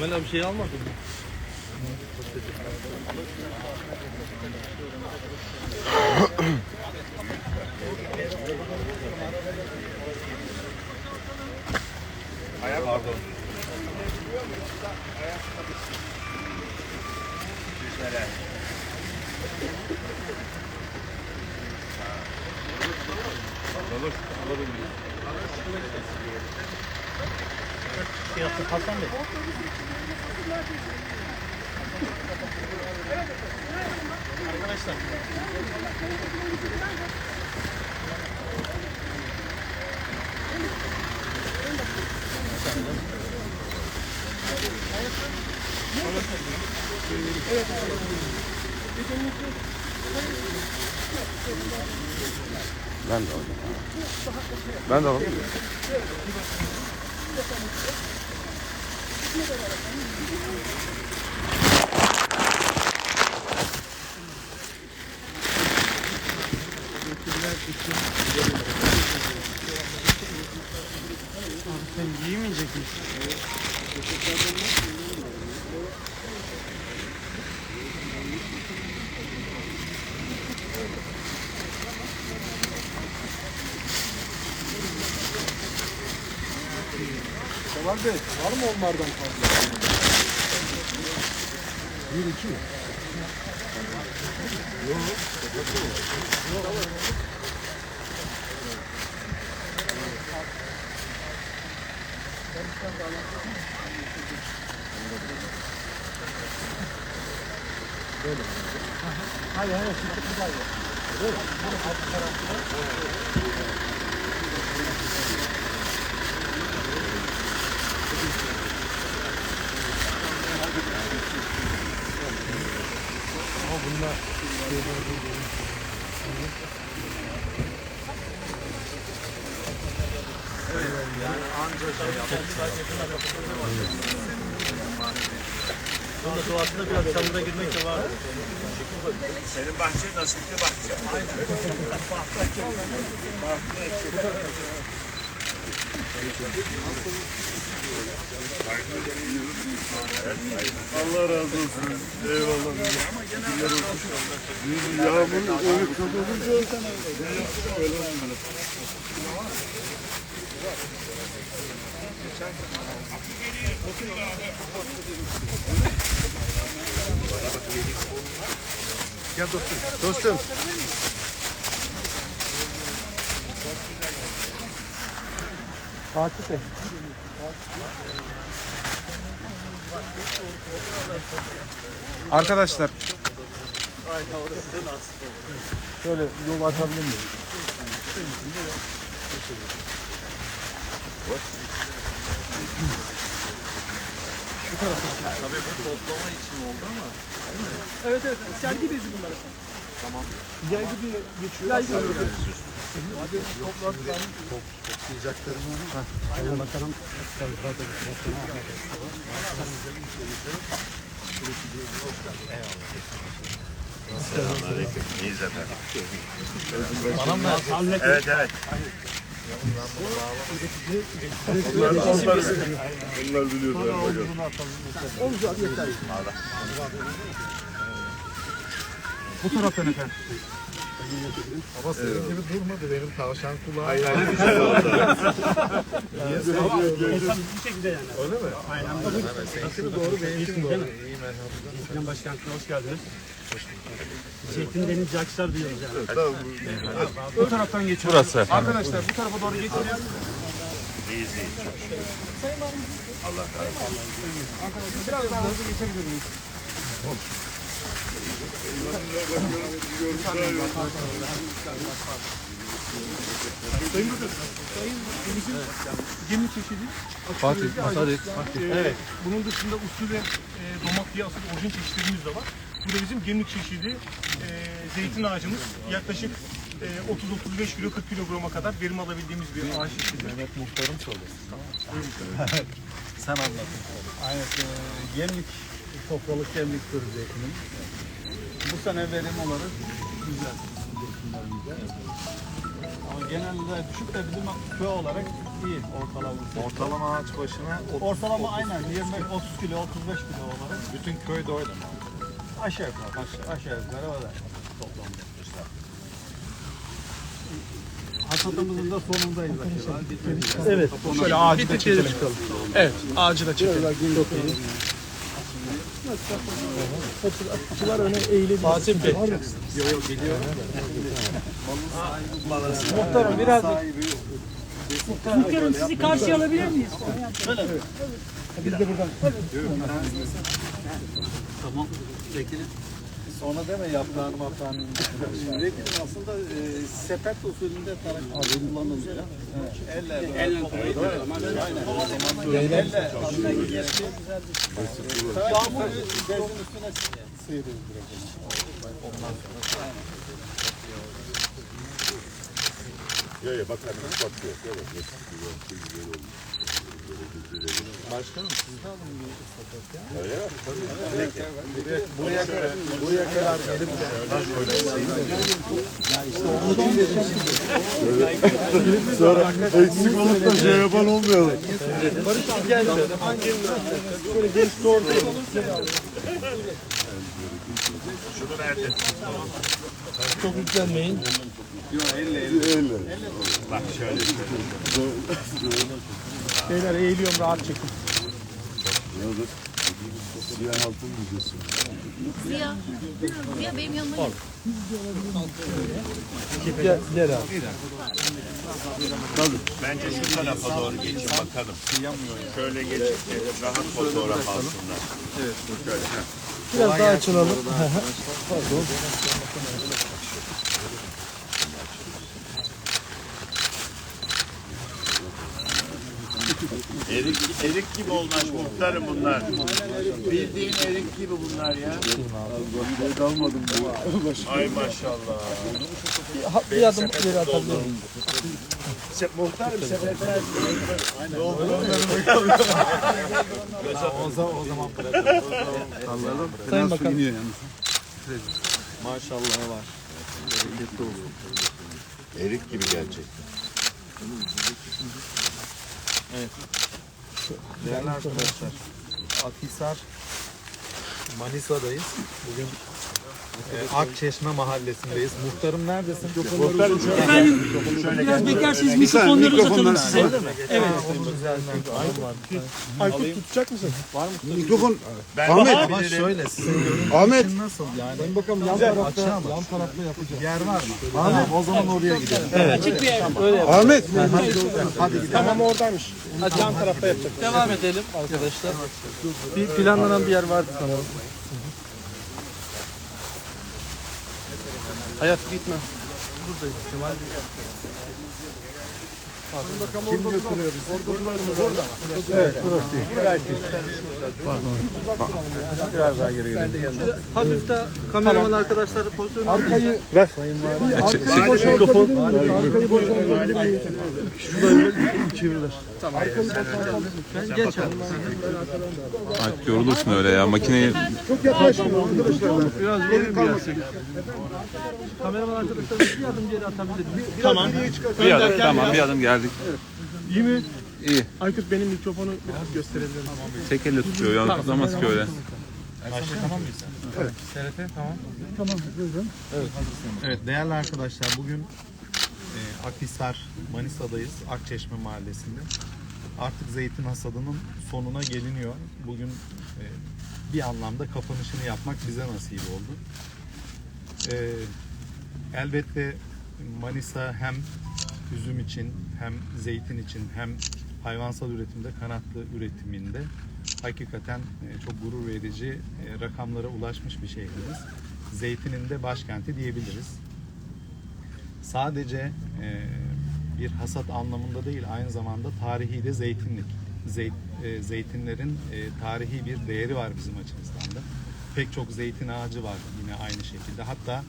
Kemal abi şey almadın mı? Pardon. Güzel. Olur. Alabiliriz. Şey yaptı Hasan Bey. Arkadaşlar. Ben de aldım. Ben de aldım. Thank you. Bey var mı onlardan fazla? Bir iki mi? Hayır hayır. Sonra doğasında biraz çamura girmek de var. Senin bahçe nasipli bahçe. Allah razı olsun. Eyvallah. Yağmur öyle çok olunca Gel dostum. Dostum. Fatih Bey. Arkadaşlar Şöyle yol açabilir miyim? Evet evet. Sergi bezi bunlar. Tamam. Sergi bir geçiyor. Sergi Hadi toplarsan. Sayın Bakanım Selamünaleyküm. İyiyiz efendim. Evet evet. Bunlar biliyorlar. Olacak yeter. Bu taraftan efendim. Ama senin gibi durmadı benim tavşan kulağı. Bir şekilde yani. Öyle mi? Aynen. Nasıl doğru benimki doğru. İyi Sayın Başkanım hoş geldiniz. Zeytin Deniz Akhisar diyoruz yani. Tamam. Bu taraftan geçiyor. Burası. Arkadaşlar bu tarafa doğru geçeceğiz. İyiyiz iyiyiz. Allah razı olsun. Arkadaşlar biraz daha hızlı geçebilir miyiz? Gemi çeşidi. Fatih, Fatih. Evet. Bunun dışında usul ve e, domak diye asıl orijin çeşitlerimiz de var. Bu da bizim gemlik çeşidi e, zeytin ağacımız. Yaklaşık e, 30-35 kilo 40 kilograma kadar verim alabildiğimiz bir ağaç çeşidi. Mehmet Muhtar'ım söylesin. Sen anlat. Aynen. E, gemlik, topralık gemlik türü zeytinim. Bu sene verim olarak güzel. Ama genelde düşük de bizim köy olarak iyi ortalama. Ortalama ağaç başına o- Ortalama aynen 25 30 kilo 35 kilo olarak bütün köyde öyle mi? aşağı yukarı aşağı, aşağı yukarı öyle toplamda. Hasatımızın da sonundayız aşağı. Evet. Şöyle ağacı da çekelim. Evet. Ağacı da çekelim. Açılar öne eğilebilir. Fatih Bey. Muhtarım biraz Muhtarım sizi karşıya alabilir miyiz? Tamam. Çekilin. Sonra deme yaprağını maprağını. Vekilim aslında e, sepet usulünde tarak kullanılıyor. Evet. Elle elle Aynen. Elle aslında gerçi Yağmur bezin üstüne sıyırıyoruz direkt. Yok yok bakalım bakıyor. Evet. Başkanım siz de alın bir sepet ya. Öyle mi? Buraya kadar, buraya kadar gelip de Eksik olup da şey yapan olmayalım. Şunu nerede? çok yüklenmeyin. Bak şöyle. Beyler eğiliyorum rahat çekin. Ziya. Ziya benim yanıma gel. Gel, abi. Bence şu tarafa doğru geçin bakalım. Şöyle geçin. Rahat fotoğraf alsınlar. Evet. Şöyle. Biraz daha açılalım. Erik, erik gibi olmuş muhtarım bunlar. Bildiğin erik gibi bunlar ya. Ay maşallah. Bir adım ileri atabilir miyim? Se, muhtarım sepetler. o zaman, o zaman bırakalım. Sallayalım. Sayın Bakan. Maşallah var. Bereketli olsun. Erik gibi gerçekten. Değerli arkadaşlar, Akhisar Manisa'dayız. Bugün e, Akçeşme mahallesindeyiz. Muhtarım neredesin? Efendim biraz beklerseniz mikrofonları uzatalım size. Evet. Aykut tutacak mısın? Ben Ama şöyle sizin Ahmet. nasıl yani? Ben bakalım yan tarafta, yan tarafta yapacağız. Yer var mı? Ahmet. O zaman oraya gidelim. Açık bir yer. Ahmet. Hadi gidelim. Tamam oradaymış. Hadi yan tarafta yapacak. Devam edelim arkadaşlar. Bir planlanan bir yer vardı sanırım. Hayat gitme. Buradayız Kemal. Kim götürüyor bizi? Burada mı? Evet, burası değil. Pardon. Biraz daha geri gidelim. Hafif de kameraman arkadaşlar pozisyonu arkayı ver. Arkayı boşaltabilir miyiz? Arkayı boşaltabilir Şurayı çevirilir. Tamam. Ben geç abi. Yorulursun öyle ya. Makineyi Çok yaklaşmıyor arkadaşlar. Biraz geri kalmasın. Kameraman arkadaşlar bir adım geri atabilir miyiz? Tamam. bir adım tamam bir adım geldik. İyi mi? İyi. Aykut benim mikrofonu biraz gösterebilir misin? Tek elle tutuyor. Yani tutamaz ki öyle. Evet değerli arkadaşlar bugün Akhisar Manisa'dayız. Akçeşme mahallesinde. Artık zeytin hasadının sonuna geliniyor. Bugün e, bir anlamda kapanışını yapmak bize nasip oldu. E, elbette Manisa hem üzüm için hem zeytin için hem hayvansal üretimde kanatlı üretiminde hakikaten e, çok gurur verici e, rakamlara ulaşmış bir şehrimiz. Zeytinin de başkenti diyebiliriz. Sadece e, bir hasat anlamında değil aynı zamanda tarihi de zeytinlik. Zeyt, e, zeytinlerin e, tarihi bir değeri var bizim açımızdan da. Pek çok zeytin ağacı var yine aynı şekilde. Hatta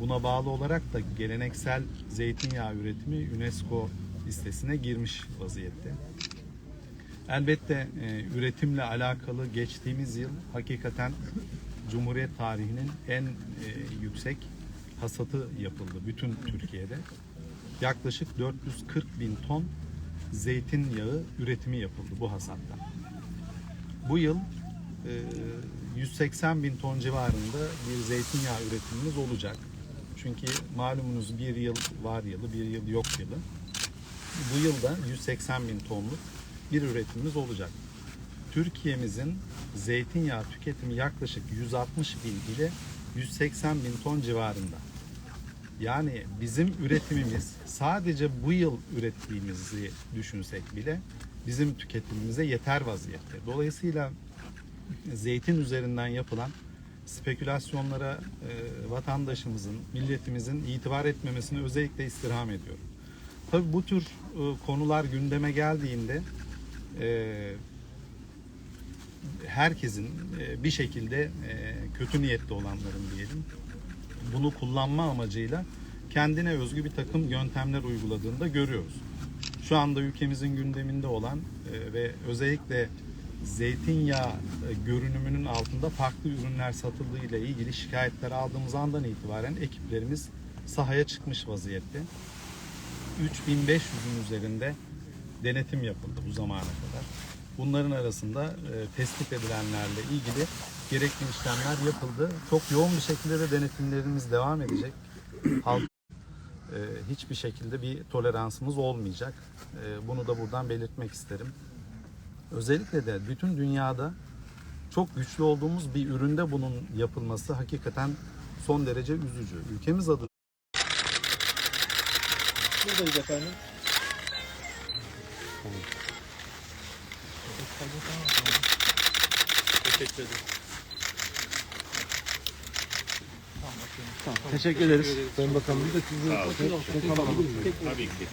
buna bağlı olarak da geleneksel zeytinyağı üretimi UNESCO listesine girmiş vaziyette. Elbette e, üretimle alakalı geçtiğimiz yıl hakikaten Cumhuriyet tarihinin en e, yüksek hasatı yapıldı bütün Türkiye'de. Yaklaşık 440 bin ton zeytinyağı üretimi yapıldı bu hasatta. Bu yıl e, 180 bin ton civarında bir zeytinyağı üretimimiz olacak. Çünkü malumunuz bir yıl var yılı, bir yıl yok yılı. Bu yılda 180 bin tonluk bir üretimimiz olacak. Türkiye'mizin zeytinyağı tüketimi yaklaşık 160 bin ile 180 bin ton civarında. Yani bizim üretimimiz sadece bu yıl ürettiğimizi düşünsek bile bizim tüketimimize yeter vaziyette. Dolayısıyla zeytin üzerinden yapılan spekülasyonlara e, vatandaşımızın, milletimizin itibar etmemesini özellikle istirham ediyorum. Tabii bu tür e, konular gündeme geldiğinde e, herkesin e, bir şekilde e, kötü niyetli olanların diyelim bunu kullanma amacıyla kendine özgü bir takım yöntemler uyguladığını da görüyoruz. Şu anda ülkemizin gündeminde olan e, ve özellikle zeytinyağı e, görünümünün altında farklı ürünler satıldığı ile ilgili şikayetler aldığımız andan itibaren ekiplerimiz sahaya çıkmış vaziyette. 3500'ün üzerinde denetim yapıldı bu zamana kadar. Bunların arasında e, tespit edilenlerle ilgili gerekli işlemler yapıldı. Çok yoğun bir şekilde de denetimlerimiz devam edecek. Halk e, hiçbir şekilde bir toleransımız olmayacak. E, bunu da buradan belirtmek isterim. Özellikle de bütün dünyada çok güçlü olduğumuz bir üründe bunun yapılması hakikaten son derece üzücü. Ülkemiz adı Buradayız efendim. Teşekkür ederim. Teşekkür ederiz. Sayın Bakanım bir de sizi Tabii ki.